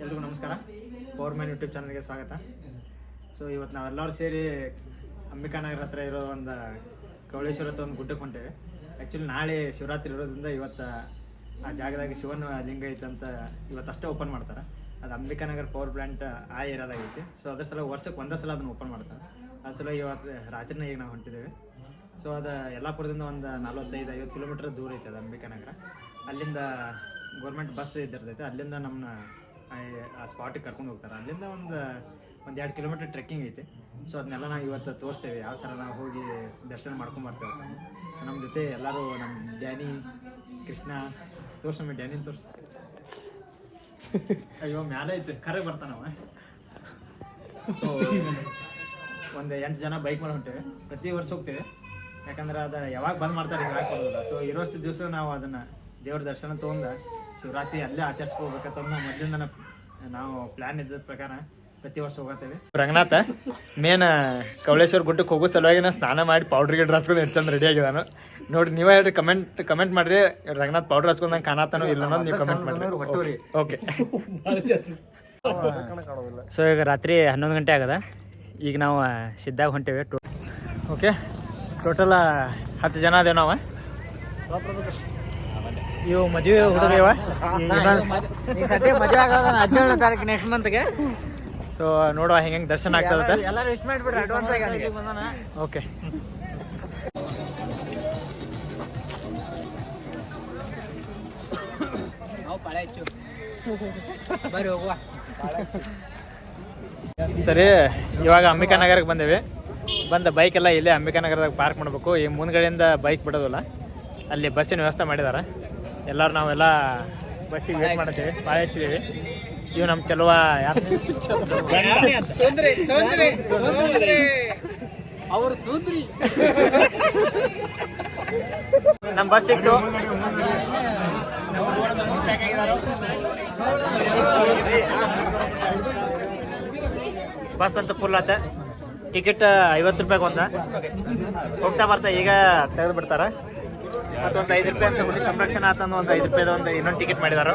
ಎಲ್ರಿಗೂ ನಮಸ್ಕಾರ. Power man YouTube ಚಾನಲ್ಗೆ ಸ್ವಾಗತ. ಸೊ ಇವತ್ತು ನಾವೆಲ್ಲರೂ ಸೇರಿ ಅಂಬಿಕಾನಗರ ಹತ್ರ ಇರೋ ಒಂದು ಕವಳೇಶ್ವರ ಒಂದು ಗುಡ್ಡಕ್ಕೆ ಹೊಂಟೇವೆ. ಆ್ಯಕ್ಚುಲಿ ನಾಳೆ ಶಿವರಾತ್ರಿ ಇರೋದ್ರಿಂದ ಇವತ್ತು ಆ ಜಾಗದಾಗ ಶಿವನ ಲಿಂಗ ಐತೆ ಅಂತ ಇವತ್ತು ಅಷ್ಟೇ ಓಪನ್ ಮಾಡ್ತಾರೆ. ಅದು ಅಂಬಿಕಾನಗರ ಪವರ್ ಪ್ಲ್ಯಾಂಟ್ ಆ ಏರಿಯಾದಾಗೈತಿ ಸೊ ಅದ್ರ ಸಲ ವರ್ಷಕ್ಕೆ ಒಂದೇ ಸಲ ಅದನ್ನು ಓಪನ್ ಮಾಡ್ತಾರೆ. ಅದ್ರ ಸಲ ಇವತ್ತು ರಾತ್ರಿನೇ ಈಗ ನಾವು ಹೊಂಟಿದ್ದೇವೆ ಸೊ ಅದು ಯಲ್ಲಾಪುರದಿಂದ ಒಂದು ನಲ್ವತ್ತೈದು, ಐವತ್ತು ಕಿಲೋಮೀಟರ್ ದೂರ ಐತೆ ಅದು ಅಂಬಿಕಾನಗರ ಅಲ್ಲಿಂದ ಗೌರ್ಮೆಂಟ್ ಬಸ್ ಇದ್ದಿರ್ತೈತೆ ಅಲ್ಲಿಂದ ನಮ್ಮನ್ನ ಆ- ಸ್ಪಾಟಿಗೆ ಕರ್ಕೊಂಡು ಹೋಗ್ತಾರೆ. ಅಲ್ಲಿಂದ ಒಂದು ಒಂದು ಎರಡು ಕಿಲೋಮೀಟರ್ ಟ್ರೆಕ್ಕಿಂಗ್ ಐತೆ. ಸೊ ಅದನ್ನೆಲ್ಲ ನಾವು ಇವತ್ತು ತೋರಿಸ್ತೇವೆ. ಯಾವ ಥರ ನಾವು ಹೋಗಿ ದರ್ಶನ ಮಾಡ್ಕೊಂಡು ಬರ್ತೇವೆ ನಮ್ಮ ಜೊತೆ ಎಲ್ಲರೂ ನಮ್ಮ ಡ್ಯಾನಿ ಕೃಷ್ಣ ತೋರ್ಸಮ್ಮ ಡ್ಯಾನಿ ತೋರ್ಸ್. ಅಯ್ಯೋ ಮ್ಯಾಲೆ ಐತೆ. ಕರೆ ಬರ್ತಾನವ ಸೊ ಒಂದು ಎಂಟು ಜನ ಬೈಕ್ ಮೇಲೆ ಹೊಂಟೇವೆ. ಪ್ರತಿ ವರ್ಷ ಹೋಗ್ತೇವೆ. ಯಾಕಂದ್ರೆ ಅದು ಯಾವಾಗ ಬಂದ್ ಮಾಡ್ತಾರೆ ಸೊ ಇರೋಷ್ಟು ದಿವಸ ನಾವು ಅದನ್ನ ದೇವ್ರ ದರ್ಶನ ತೊಗೊಂಡ ಶಿವರಾತ್ರಿ ಅಲ್ಲೇ ಆಚರಿಸ್ಕೋಬೇಕಂತ ಮೊದಲಿಂದ ನಾವು ಪ್ಲಾನ್ ಇದ್ದ ಪ್ರಕಾರ ಪ್ರತಿ ವರ್ಷ ಹೋಗತ್ತೇವೆ ರಂಗನಾಥ ಮೇನ್ ಕವಳೇಶ್ವರ ಗುಡ್ಡಕ್ಕೆ ಹೋಗೋ ಸಲುವಾಗಿ ನಾನು ಸ್ನಾನ ಮಾಡಿ ಪೌಡ್ರ್ ಗಿಡ್ ಹಚ್ಕೊಂಡು ಎಷ್ಟು ಚಂದ ರೆಡಿ ಆಗಿದಾನು. ನೋಡಿ ನೀವೇ ಹೇಳಿ ಕಮೆಂಟ್ ಕಮೆಂಟ್ ಮಾಡ್ರಿ. ರಂಗನಾಥ್ ಪೌಡ್ರ್ ಹಚ್ಕೊಂಡಂಗೆ ಕಾಣತ್ತಾನೋ ಇಲ್ಲ ಅನ್ನೋದು ನೀವು ಕಮೆಂಟ್ ಮಾಡ್ರಿ. ಓಕೆ ಸೊ ಈಗ ರಾತ್ರಿ ಹನ್ನೊಂದು ಗಂಟೆ ಆಗದ. ಈಗ ನಾವು ಸಿದ್ಧಾಗ ಹೊಂಟೇವೆ. ಟೋ ಓಕೆ ಟೋಟಲ್ ಹತ್ತು ಜನ ಅದೇವ್ ನಾವು. ಇವು ಮದುವೆ ಹುಡುಗ ಇವ? ಈ ಸದ್ಯ ಮದುವೆ ಆಗೋದ ಹದಿನೇಳನೇ ತಾರೀಕು ನೆಕ್ಸ್ಟ್ ಮಂತ್ಗೆ ಸೊ ನೋಡುವ ಹೆಂಗೆ ಹೆಂಗೆ ದರ್ಶನ ಆಗ್ತದೆ ಎಲ್ಲರೂ ಇಷ್ಟ ಮಾಡಿಬಿಡ್ರಿ ಅಡ್ವಾನ್ಸ್ ಆಗಿ ಓಕೆ ಬರ್ರಿ ಹೋಗುವ. ಸರಿ ಇವಾಗ ಅಂಬಿಕಾ ನಗರಕ್ಕೆ ಬಂದೇವಿ. ಬಂದ ಬೈಕ್ ಎಲ್ಲ ಇಲ್ಲೇ ಅಂಬಿಕಾನಗರದಾಗ ಪಾರ್ಕ್ ಮಾಡಬೇಕು. ಈ ಮುಂದ್ಗಡೆಯಿಂದ ಬೈಕ್ ಬಿಡೋದಿಲ್ಲ. ಅಲ್ಲಿ ಬಸ್ಸಿನ ವ್ಯವಸ್ಥೆ ಮಾಡಿದ್ದಾರೆ. ಎಲ್ಲರೂ ನಾವೆಲ್ಲ ಬಸ್ಸಿಗೆ ವೇಟ್ ಮಾಡ್ತೀವಿ ಭಾಳ ಹಚ್ಚಿದ್ದೀವಿ ಇವು ನಮ್ಮ ಚಲುವ ಯಾರು? ಅವ್ರು ಸುಂದ್ರಿ. ನಮ್ಮ ಬಸ್ ಸಿಕ್ತು. ಬಸ್ ಅಂತ ಫುಲ್ ಆತ. ಟಿಕೆಟ್ ಐವತ್ತು ರೂಪಾಯಿಗೆ ಒಂದ. ಹೋಗ್ತಾ ಬರ್ತಾ ಈಗ ತೆಗೆದು ಬಿಡ್ತಾರ ಮತ್ತೊಂದು ಐದು ರೂಪಾಯಿ ಅಂತ ಹುಲಿ ಸಂರಕ್ಷಣಾ ಅಂತ ಒಂದು ಐದು ರೂಪಾಯಿದ ಒಂದು ಇನ್ನೊಂದು ಟಿಕೆಟ್ ಮಾಡಿದಾರ.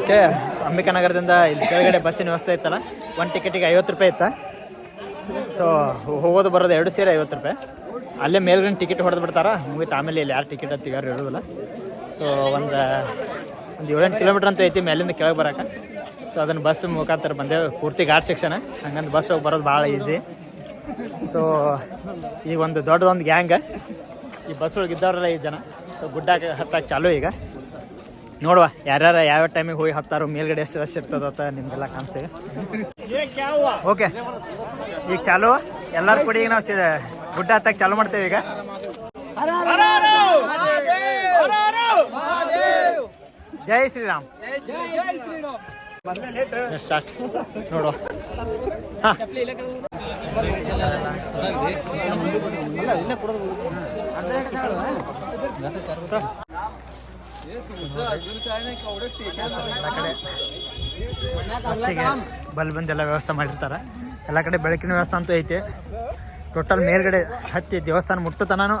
ಓಕೆ ಅಂಬಿಕಾನಗರದಿಂದ ಇಲ್ಲಿ ಕೆಳಗಡೆ ಬಸ್ಸಿನ ವ್ಯವಸ್ಥೆ ಇತ್ತಲ್ಲ ಒಂದು ಟಿಕೆಟಿಗೆ ಐವತ್ತು ರೂಪಾಯಿ ಇತ್ತ? ಸೊ ಹೋಗೋದು ಬರೋದು ಎರಡು ಸೇರಿ ಐವತ್ತು ರೂಪಾಯಿ. ಅಲ್ಲೇ ಮೇಲ್ಗಡೆ ಟಿಕೆಟ್ ಹೊಡೆದು ಬಿಡ್ತಾರ? ಮುಗಿತ, ಆಮೇಲೆ ಇಲ್ಲಿ ಯಾರು ಟಿಕೆಟ್ ಅಂತ ಯಾರು ಇರೋದಿಲ್ಲ ಸೊ ಒಂದು ಒಂದು ಏಳೆಂಟು ಕಿಲೋಮೀಟ್ರ್ ಅಂತ ಐತಿ ಮೇಲಿಂದ ಕೆಳಗೆ ಬರೋಕೆ. ಸೊ ಅದನ್ನು ಬಸ್ ಮುಖಾಂತರ ಬಂದೆ, ಪೂರ್ತಿ ಘಾಟ್ ಸೆಕ್ಷನ್ ಹಂಗಂದು ಬಸ್ ಹೋಗಿ ಬರೋದು ಭಾಳ ಈಸಿ ಸೊ ಈಗ ಒಂದು ದೊಡ್ಡ ಒಂದು ಗ್ಯಾಂಗ್ ಈ ಬಸ್ ಒಳಗೆ ಇದ್ದವ್ರಲ್ಲ ಈ ಜನ. ಸೊ ಗುಡ್ಡ ಹತ್ತಕ್ಕೆ ಚಾಲು ಈಗ. ನೋಡುವ ಯಾರ್ಯಾರು ಯಾವ್ಯಾವ ಟೈಮಿಗೆ ಹೋಗಿ ಹತ್ತಾರು ಮೇಲ್ಗಡೆ ಎಷ್ಟು ರಶ್ ಇರ್ತದ ಅಂತ ನಿಮಗೆಲ್ಲ ಕಾಣಿಸ್ತೀವಿ ಓಕೆ ಈಗ ಚಾಲು. ಎಲ್ಲರೂ ಕೂಡ ಈಗ ನಾವು ಗುಡ್ಡ ಹತ್ತಕ್ಕೆ ಚಾಲು ಮಾಡ್ತೇವೆ ಈಗ. ಜೈ ಶ್ರೀರಾಮ್. ಸ್ಟಾರ್ಟ್ ನೋಡುವ. ಹಾ. ಬಲ್ಬಂದೆಲ್ಲ ವ್ಯವಸ್ಥೆ ಮಾಡಿರ್ತಾರೆ. ಎಲ್ಲ ಕಡೆ ಬೆಳಕಿನ ವ್ಯವಸ್ಥೆ ಅಂತೂ ಐತೆ. ಟೋಟಲ್ ಮೇಲ್ಗಡೆ ಹತ್ತಿ ದೇವಸ್ಥಾನ ಮುಟ್ಟುತನೂ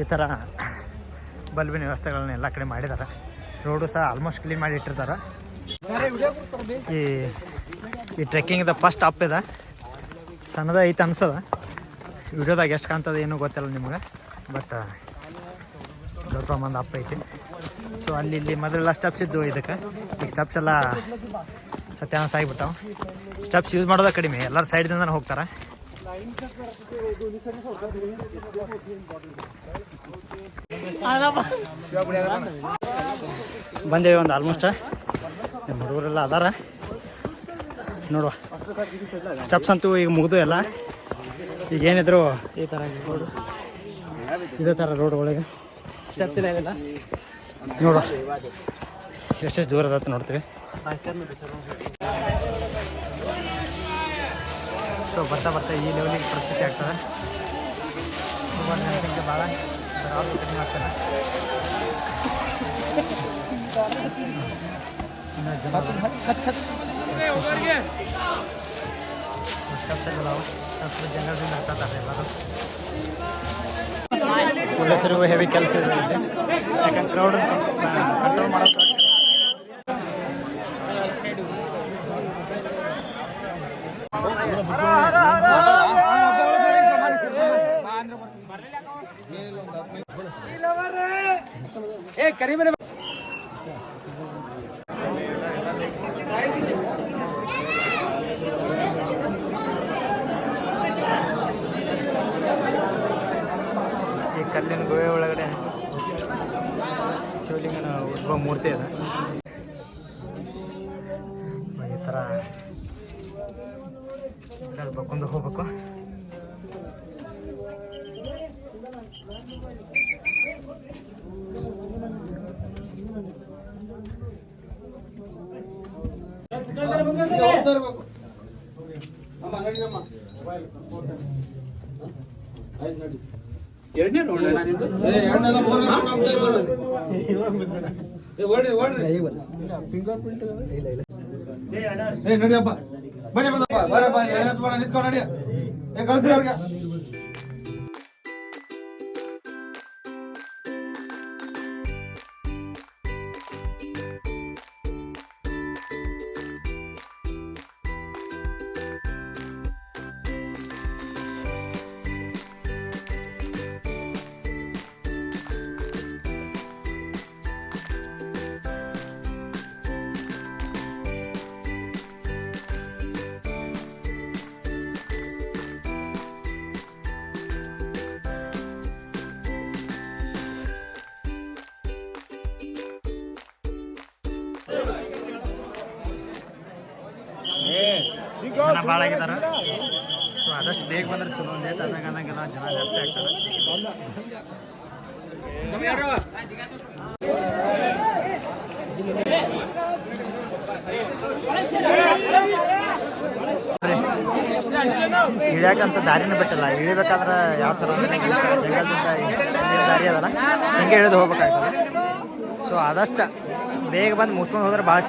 ಈ ಥರ ಬಲ್ಬಿನ ವ್ಯವಸ್ಥೆಗಳನ್ನ ಎಲ್ಲ ಕಡೆ ಮಾಡಿದ್ದಾರೆ. ರೋಡು ಸಹ ಆಲ್ಮೋಸ್ಟ್ ಕ್ಲೀನ್ ಮಾಡಿ ಇಟ್ಟಿರ್ತಾರೆ. ಈ ಈ ಟ್ರೆಕ್ಕಿಂಗ್ದ ಫಸ್ಟ್ ಅಪ್ ಇದೆ. ಸಣ್ಣದ ಐತೆ ಅನ್ಸದ. ವಿಡಿಯೋದಾಗ ಎಷ್ಟು ಕಾಣ್ತದೆ ಏನೂ ಗೊತ್ತಿಲ್ಲ ನಿಮ್ಗೆ. ಬಟ್ ದೊಡ್ಡ ಪ್ರಮಾಣದ ಅಪ್ ಐತಿ. ಸೊ ಅಲ್ಲಿ ಇಲ್ಲಿ ಮೊದಲೆಲ್ಲ ಸ್ಟೆಪ್ಸ್ ಇದ್ದು ಇದಕ್ಕೆ. ಈಗ ಸ್ಟೆಪ್ಸ್ ಎಲ್ಲ ಸತ್ಯಾನಾಶ ಆಗಿಬಿಟ್ಟಾವ. ಸ್ಟೆಪ್ಸ್ ಯೂಸ್ ಮಾಡೋದ ಕಡಿಮೆ. ಎಲ್ಲರ ಸೈಡ್ದಿಂದ ಹೋಗ್ತಾರೆ. ಬಂದೇವಿ ಒಂದು ಆಲ್ಮೋಸ್ಟ್ ನಿಮ್ಮ ಹುಡುಗರೆಲ್ಲ ಅದಾರ. ನೋಡುವ. ಸ್ಟೆಪ್ಸ್ ಅಂತೂ ಈಗ ಮುಗಿದು ಎಲ್ಲ. ಈಗ ಏನಿದ್ರು ಈ ಥರ ರೋಡು ಇದೇ ಥರ ರೋಡ್ ಒಳಗೆ. ಸ್ಟೆಪ್ಸ್ ಇಲ್ಲ ಏನಿಲ್ಲ. ನೋಡುವ. ಎಷ್ಟೆಷ್ಟು ದೂರ ಅದ ನೋಡ್ತೀವಿ. ಸೊ ಬರ್ತಾ ಬರ್ತಾ ಈ ಲೆವೆಲಿಗೆ ಪರಿಸ್ಥಿತಿ ಆಗ್ತದೆ. ಭಾಳ ಕಡಿಮೆ ಆಗ್ತದೆ ಇನ್ನು ಜನ ಸ್ಟೆಪ್ಸ್ ಎಲ್ಲ ಅದಾವ ಸ್ಟೆಪ್ಸ್ ಜಂಗಲ್ದಿಂದ ಹತ್ತಾರೆ ಎಲ್ಲರೂ ಪೊಲೀಸರಿಗೂ ಹೆವಿ ಕೆಲಸ ಇದೆ ಇಲ್ಲಿ. ಯಾಕಂದ್ರೆ ಕ್ರೌಡ್ ಕಂಟ್ರೋಲ್ ಮಾಡೋದು ಈ ಕಲ್ಲಿನ ಗುಹೆ ಒಳಗಡೆ ಶಿವಲಿಂಗನ ಉದ್ಭವ ಮೂರ್ತಿ ಇದೆ ಈ ಥರ ಬಕ್ಕೊಂದು ಹೋಗ್ಬೇಕು. ಎರಡನೇ ರೌಂಡ್ ಏ ನಡಿಯಪ್ಪ ಬನ್ನಿ ಬಿಡಪ್ಪ ಬರಪ್ಪ ನಿಂತ್ಕೊಂಡು ನಿಂತ್ಕೊಂಡು ನಡಿ. ಏ ಕಳ್ಸ್ರಿ ಅವ್ರಿಗೆ. ಭಾಳ ಆಗಿದ್ದಾರೆ ಸೊ ಆದಷ್ಟು ಬೇಗ ಬಂದ್ರೆ ಚಲೋ. ಲೇಟ್ ಆದಾಗ ಅನ್ನಂಗೆಲ್ಲ ಜನ ಜಾಸ್ತಿ ಆಗ್ತಾರೆ. ಇಳಿಯಾಕಂತ ದಾರಿನ ಬಿಟ್ಟಿಲ್ಲ. ಇಳಿಬೇಕಾದ್ರೆ ಯಾವ ಥರ ದಾರಿ ಅದಲ್ಲ. ಹಿಂಗೆ ಇಳಿದು ಹೋಗ್ಬೇಕಾಗ್ತದೆ. ಸೊ ಆದಷ್ಟು ಬೇಗ ಬಂದು ಮುಗಿಸ್ಕೊಂಡು ಹೋದ್ರೆ ಭಾಳ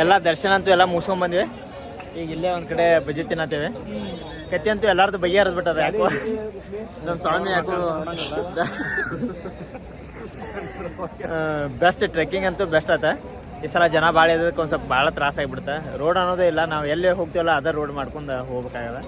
ಎಲ್ಲ ದರ್ಶನ ಅಂತೂ ಎಲ್ಲ ಮುಗಿಸ್ಕೊಂಡ್ ಬಂದ್ವಿ. ಈಗ ಇಲ್ಲೇ ಒಂದ್ ಕಡೆ ಬಜ್ಜಿ ತಿನ್ನತ್ತೇವೆ. ಕತ್ತಿ ಅಂತೂ ಎಲ್ಲಾರ್ದು ಬಗೆಹರಿದ್ ಬಿಟ್ಟದ ಯಾಕೋ? ನಮ್ಮ ಸ್ವಾಮಿ ಯಾಕೋ ಬೆಸ್ಟ್ ಟ್ರೆಕ್ಕಿಂಗ್ ಅಂತೂ ಬೆಸ್ಟ್ ಆತ. ಈ ಸಲ ಜನ ಭಾಳ ಇದಕ್ಕೆ ಒಂದು ಸ್ವಲ್ಪ ಭಾಳ ತ್ರಾಸ ಆಗ್ಬಿಡುತ್ತೆ ರೋಡ್ ಅನ್ನೋದೇ ಇಲ್ಲ ನಾವು ಎಲ್ಲಿ ಹೋಗ್ತೀವಲ್ಲ ಅದೇ ರೋಡ್ ಮಾಡ್ಕೊಂಡು ಹೋಗ್ಬೇಕಾಗದ.